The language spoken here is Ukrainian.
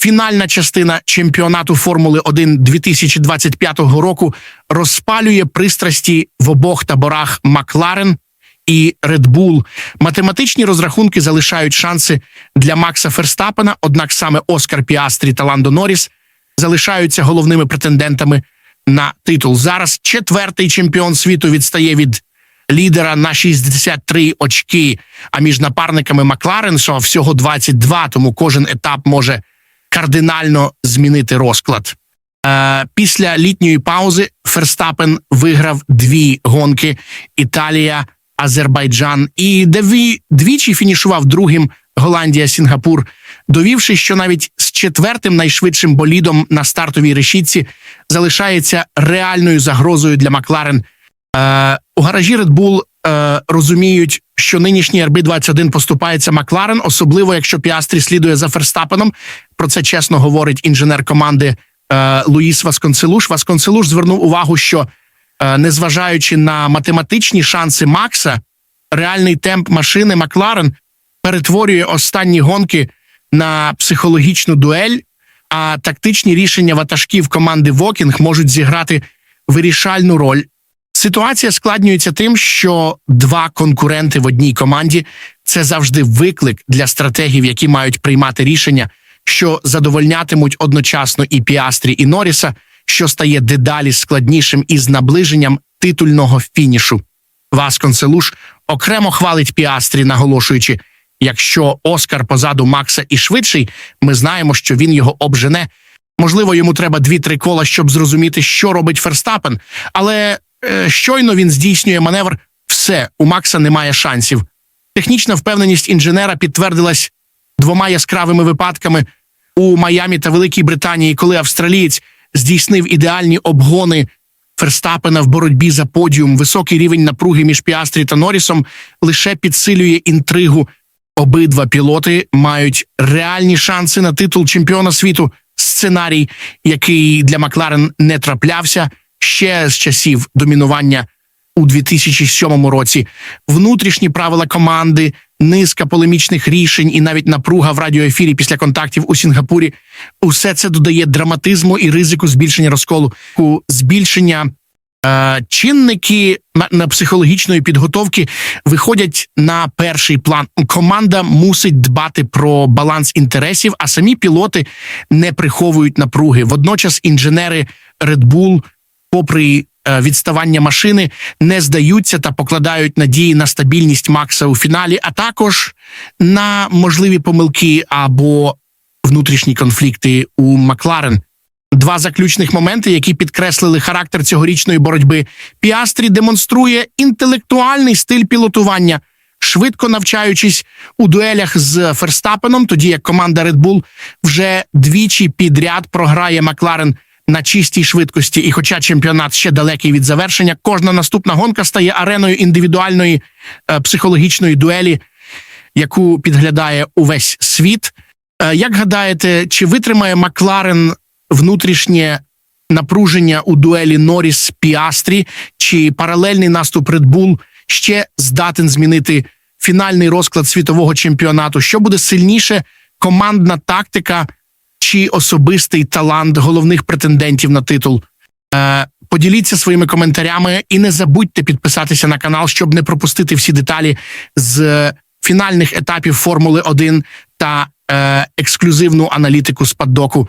Фінальна частина чемпіонату Формули 1 2025 року розпалює пристрасті в обох таборах Макларен і Bull. Математичні розрахунки залишають шанси для Макса Ферстапена, однак саме Оскар Піастрі та Ландо Норріс залишаються головними претендентами на титул. Зараз четвертий чемпіон світу відстає від лідера на 63 очки. А між напарниками Макларен що всього 22, тому кожен етап може кардинально змінити розклад. Е, після літньої паузи Ферстапен виграв дві гонки Італія, Азербайджан і дві, двічі фінішував другим Голландія, Сінгапур, довівши, що навіть з четвертим найшвидшим болідом на стартовій решітці залишається реальною загрозою для Макларен. Е, у гаражі Red Bull е, розуміють, що нинішній RB21 поступається Макларен, особливо якщо Піастрі слідує за Ферстапеном. Про це чесно говорить інженер команди е, Луїс Васконцелуш. Васконцелуш звернув увагу, що е, незважаючи на математичні шанси Макса, реальний темп машини Макларен перетворює останні гонки на психологічну дуель. А тактичні рішення ватажків команди Вокінг можуть зіграти вирішальну роль. Ситуація складнюється тим, що два конкуренти в одній команді це завжди виклик для стратегів, які мають приймати рішення, що задовольнятимуть одночасно і Піастрі, і Норріса, що стає дедалі складнішим із наближенням титульного фінішу. Васконселуш окремо хвалить Піастрі, наголошуючи, якщо Оскар позаду Макса і швидший, ми знаємо, що він його обжене. Можливо, йому треба дві-три кола, щоб зрозуміти, що робить Ферстапен, але е, щойно він здійснює маневр, все у Макса немає шансів. Технічна впевненість інженера підтвердилась двома яскравими випадками у Майамі та Великій Британії, коли австралієць здійснив ідеальні обгони Ферстапена в боротьбі за подіум. Високий рівень напруги між Піастрі та Норрісом лише підсилює інтригу. Обидва пілоти мають реальні шанси на титул чемпіона світу. Сценарій, який для Макларен не траплявся ще з часів домінування у 2007 році. Внутрішні правила команди, низка полемічних рішень і навіть напруга в радіоефірі після контактів у Сінгапурі. Усе це додає драматизму і ризику збільшення розколу, збільшення. Е, Чинники на- психологічної підготовки виходять на перший план. Команда мусить дбати про баланс інтересів, а самі пілоти не приховують напруги. Водночас інженери Red Bull, попри відставання машини, не здаються та покладають надії на стабільність Макса у фіналі, а також на можливі помилки або внутрішні конфлікти у Макларен. Два заключних моменти, які підкреслили характер цьогорічної боротьби. Піастрі демонструє інтелектуальний стиль пілотування, швидко навчаючись у дуелях з Ферстапеном, тоді як команда Red Bull вже двічі підряд програє Макларен на чистій швидкості. І, хоча чемпіонат ще далекий від завершення, кожна наступна гонка стає ареною індивідуальної е, психологічної дуелі, яку підглядає увесь світ. Е, Як гадаєте, чи витримає Макларен внутрішнє напруження у дуелі Норріс Піастрі, чи паралельний наступ Bull ще здатен змінити фінальний розклад світового чемпіонату? Що буде сильніше командна тактика чи особистий талант головних претендентів на титул? Е, Поділіться своїми коментарями і не забудьте підписатися на канал, щоб не пропустити всі деталі з фінальних етапів Формули 1 та е, ексклюзивну аналітику з паддоку.